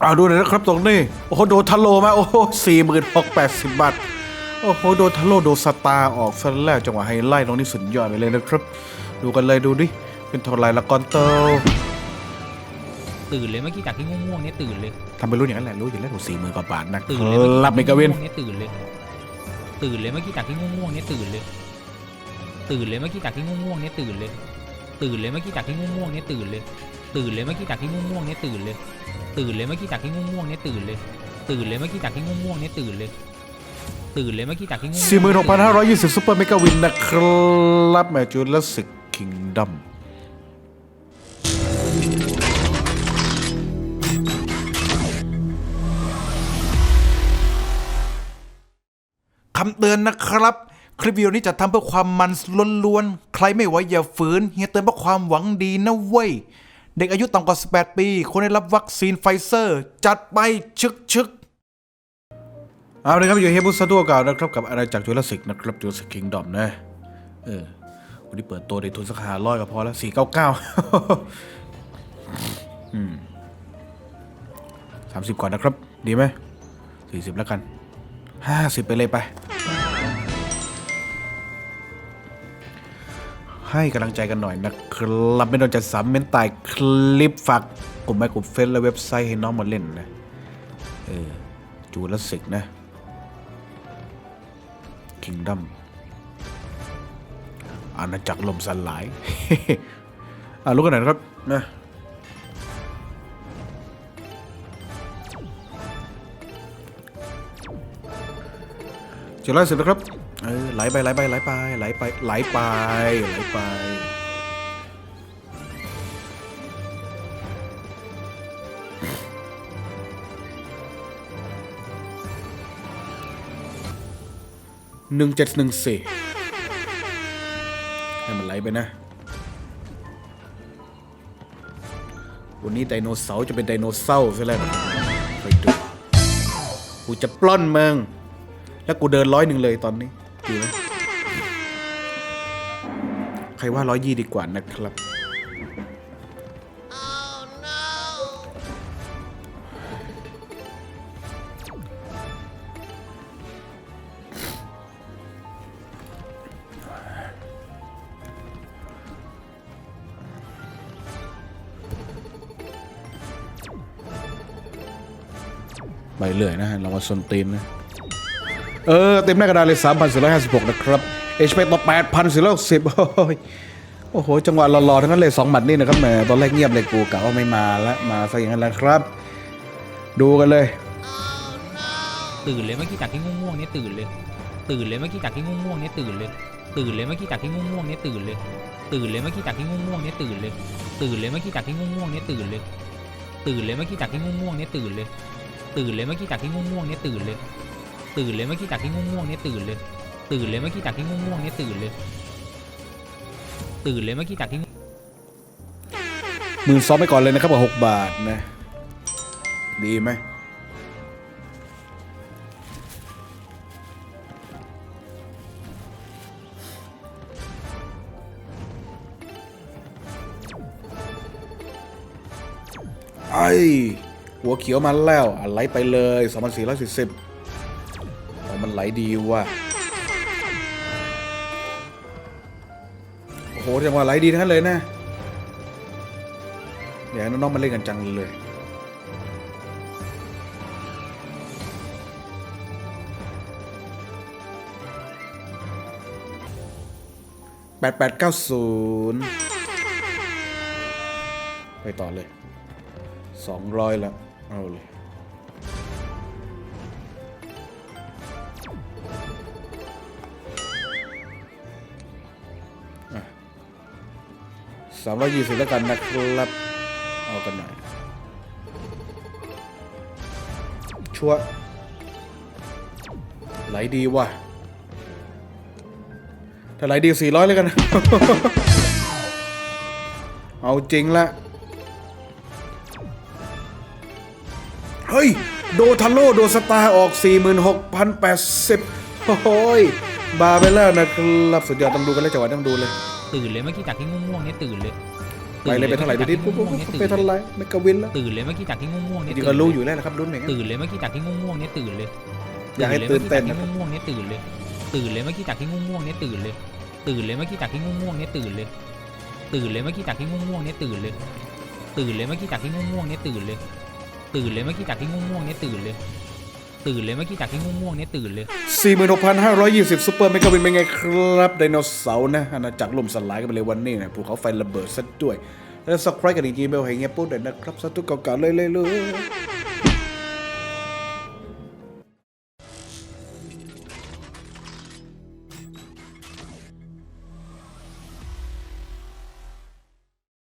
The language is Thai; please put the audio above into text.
เอาดูหน่อยนะครับตรงนี้ โอ้โห โดนทะโลมา โอ้โหสี่หมื่นหกแปดสิบบาท โอ้โห โดนทะโลโดนสตาร์ออกซะแล้วจังหวะไฮไลท์ตรงนี้สุดยอดไปเลยนะครับ ดูกันเลยดูดิ เป็นเท่าไหรละกอนเตอร์ตื่นเลยเมื่อกี้จากที่ง่วงๆเนี่ยตื่นเลยทำไปรู้อย่างนั้นแหละรู้อยู่แล้วถูกสี่หมื่นกว่าบาทนะตื่นเลยเมื่อกี้รับเมกาวินเนี่ยตื่นเลย ตื่นเลยเมื่อกี้จากที่ง่วงๆเนี่ยตื่นเลย ตื่นเลยเมื่อกี้จากที่ง่วงๆเนี่ยตื่นเลย ตื่นเลยเมื่อกี้จากที่ง่วงๆเนี่ยตื่นเลย ตื่นเลยเมื่อกี้จากที่ง่วงๆเนี่ยตื่นเลย ตื่นเลยเมื่อกี้จากที่ง่วงๆเนี่ยตื่นเลย ตื่นเลยเมื่อกี้จากที่ง่วงๆเนี่ยตื่นเลย ตื่นเลยเมื่อกี้จากที่ง่วงสี่หมื่นหกพันห้าร้อยยี่สิบซูเปอร์เมกาวินนะครับแมจูเลสิกคิงดัมคำเตือนนะครับ คลิปวิดีโอนี้จะทำเพื่อความมันล้วนๆ ใครไม่ไหวอย่าฝืน เฮียเตือนเพื่อความหวังดีนะเว้ย เด็กอายุต่ำกว่า 18 ปีควรได้รับวัคซีนไฟเซอร์ จัดไปชึกชึกเอาเลยครับอยู่เฮบุสตัวเก่านะครับกับอาณาจักรจุลศิกนะครับจุลศิกคิงดอมนะเออวันนี้เปิดตัวในทุนสักหาร้อยก็พอแล้วสี่เก้าเก้าอืมสามสิบก่อนนะครับ ดีไหมสี่สิบแล้วกันห้าสิบไปเลยไป ให้กำลังใจกันหน่อยนะครับไม่ต้องจะซ้ำเม้นใตายคลิปฝากกลุ่มไมกลุ่มเฟซและเว็บไซต์ให้น้องมาเล่นนะเออจูลศิกนะคิงดัมอาณาจักรลมสลายอ่าลุกกันหน่อยนะครับนะเจ็ดร้อยสิบนะครับ ออไหลไปไหลไปไหลไปไหลไปไหลไปไหลไปหนึ่งเจ็ดหนึ่งสี่ให้มันไหลไปนะ วันนี้ไดโนเสาร์จะเป็นไดโนเสาร์ซะแล้วไปดู กูจะปล้อนมึงแล้วกูเดินร้อยหนึ่งเลยตอนนี้ ดีไหมใครว่าร้อยยี่ดีกว่านะครับ ไปเรื่อยนะฮะเรามาสนตีนนะ เออ เต็มหน้ากระดานเลย 3,456 นะครับเอชไปต่อ 8,460โอ้ยโอ้โห จังหวะหล่อๆ ทั้งนั้นเลยสองหมัดนี่นะครับแหมตอนแรกเงียบเลยกูกะว่าไม่มาละมาซะอย่างนั้นแหละครับ ดูกันเลย ตื่นเลยเมื่อกี้จากที่ง่วงๆเนี่ยตื่นเลย ตื่นเลยเมื่อกี้จากที่ง่วงๆเนี่ยตื่นเลย ตื่นเลยเมื่อกี้จากที่ง่วงๆเนี่ยตื่นเลย ตื่นเลยเมื่อกี้จากที่ง่วงๆเนี่ยตื่นเลย ตื่นเลยเมื่อกี้จากที่ง่วงๆเนี่ยตื่นเลย ตื่นเลยเมื่อกี้จากที่ง่วงๆเนี่ยตื่นเลย ตื่นเลยเมื่อกี้จากที่ง่วงๆเนี่ยตื่นเลย ตื่นเลยเมื่อกี้จากที่ง่วงๆเนี่ยตื่นเลย ตื่นเลยเมื่อกี้จากที่ง่วงๆเนี่ยตื่นเลย ตื่นเลยเมื่อกี้จากที่หมื่นสองไปก่อนเลยนะครับกับหกบาทนะ ดีไหมไอ้หัวเขียวมาแล้วอะไหลไปเลย 2,440อ๋อ มันไหลดีว่ะ โอ้โหจังหวะไหลดีทั้งนั้นเลยนะอยากให้น้องๆมาเล่นกันจังเลยแปดแปดเก้าศูนย์ไปต่อเลยสองร้อยแล้ว เอาเลย สามร้อยยี่สิบแล้วกันนะครับ เอากันหน่อย ชัวไหลดีว่ะ ถ้าไหลดีสี่ร้อยเลยกัน เอาจริงละ เฮ้ย โดทันโลโดสตาร์ออก 46,080 โอ้ยบาไปแล้วนะครับ สุดยอดต้องดูกันเลยจังหวะต้องดูเลย ตื่นเลยเมื่อกี้จากที่ง่วงๆเนี่ยตื่นเลยไปเลยไปเท่าไหร่ดูดิปุ๊บปุ๊บปุ๊บไปเท่าไหร่ไม่กวินแล้วตื่นเลยเมื่อกี้จากที่ง่วงๆจเนี่ยริงๆก็รู้อยู่แล้วนะครับรุ่นอย่างเงี้ยตื่นเลยเมื่อกี้จากที่ง่วงๆเนี่ยตื่นเลยอยากให้ตื่นเต้นตื่นะเลยเมื่อกี้จากที่ง่วงๆเนี่ยตื่นเลย ตื่นเลยเมื่อกี้จากที่ง่วงๆเนี่ยตื่นเลย ตื่นเลยเมื่อกี้จากที่ง่วงๆเนี่ยตื่นเลย ตื่นเลยเมื่อกี้จากที่ง่วงๆเนี่ยตื่นเลย ตื่นเลยเมื่อกี้จากที่ง่วงๆเนี่ยตื่นเลย ตื่นเลยเมื่อกี้จากที่ง่วงๆเนี่ยตื่นเลย ตื่นเลยเมื่อกี้จากที่ง่วงๆเนี่ยตื่นเลย 46,520ซูเปอร์เมกะวินเป็นไงครับไดโนเสาร์นะอาณาจักรล่มสลายกันไปเลยวันนี้นะภูเขาไฟระเบิดซะด้วย แล้วสักครั้งกันอีกทีเบลให้เงี้ยปุ๊บเลยนะครับสาธุเก่าๆเลยเลยเลย